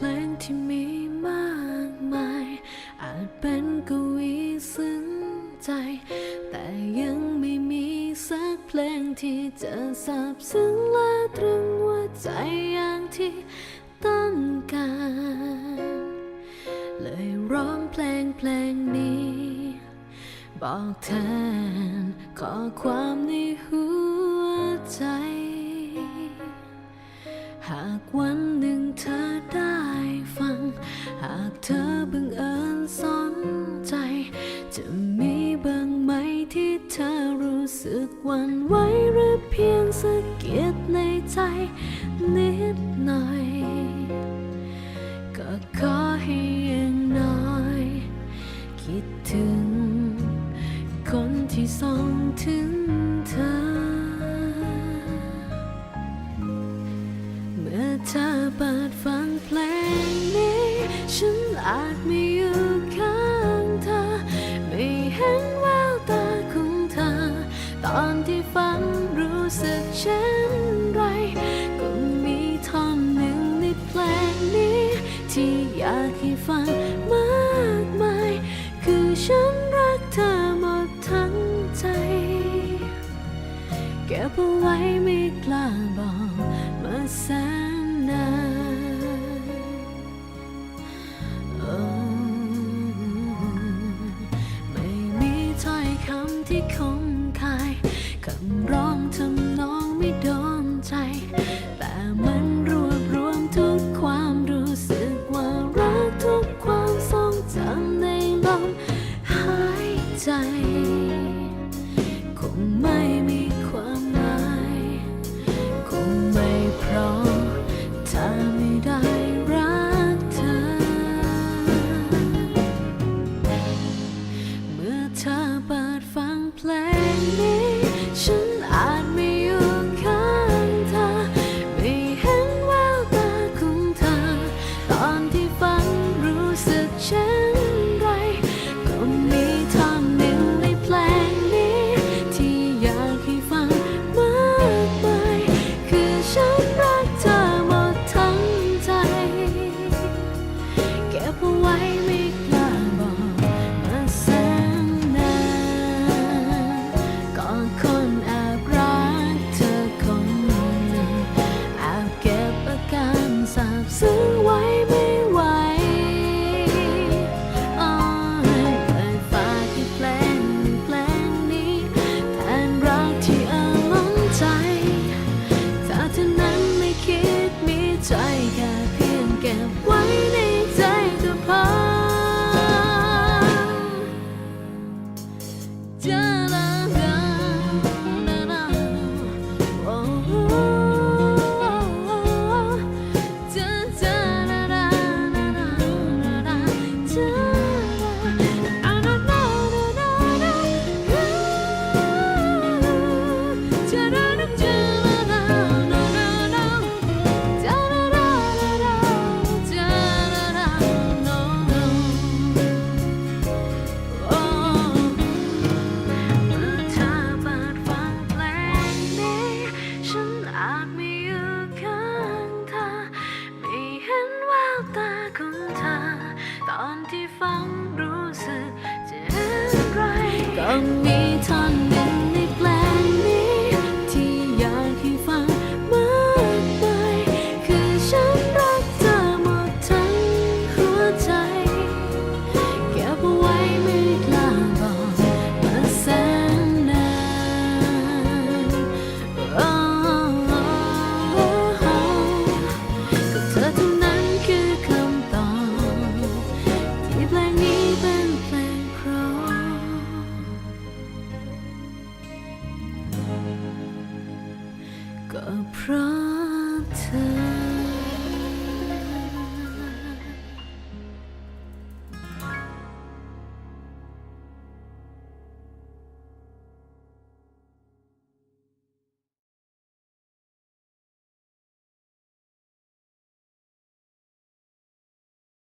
เพลงที่มีมากมาย อาจเป็นกวีซึ้งใจ แต่ยังไม่มีสักเพลงที่จะสาบซึ้งและตรึงหัวใจอย่างที่ต้องการ เลยร้องเพลงเพลงนี้ บอกแทนขอความในหัวใจ หากวันหนึ่งเธอ วันไหวหรือเพียงสะเกีดในใจนิดหน่อย ก็ขอให้ยังน้อย คิดถึง คนที่ส่งถึงเธอ เมื่อเธอเปิดฟังเพลงนี้ ฉันอาจ ตอนที่ฟังรู้สึกเช่นไร ก็มีท่อนหนึ่งในเพลงนี้ ที่อยากให้ฟังมากมาย คือฉันรักเธอหมดทั้งใจ เก็บเอาไว้ไม่ เธอเปิดฟังเพลงนี้ สาบซึ้งไว้ and me. Mm-hmm.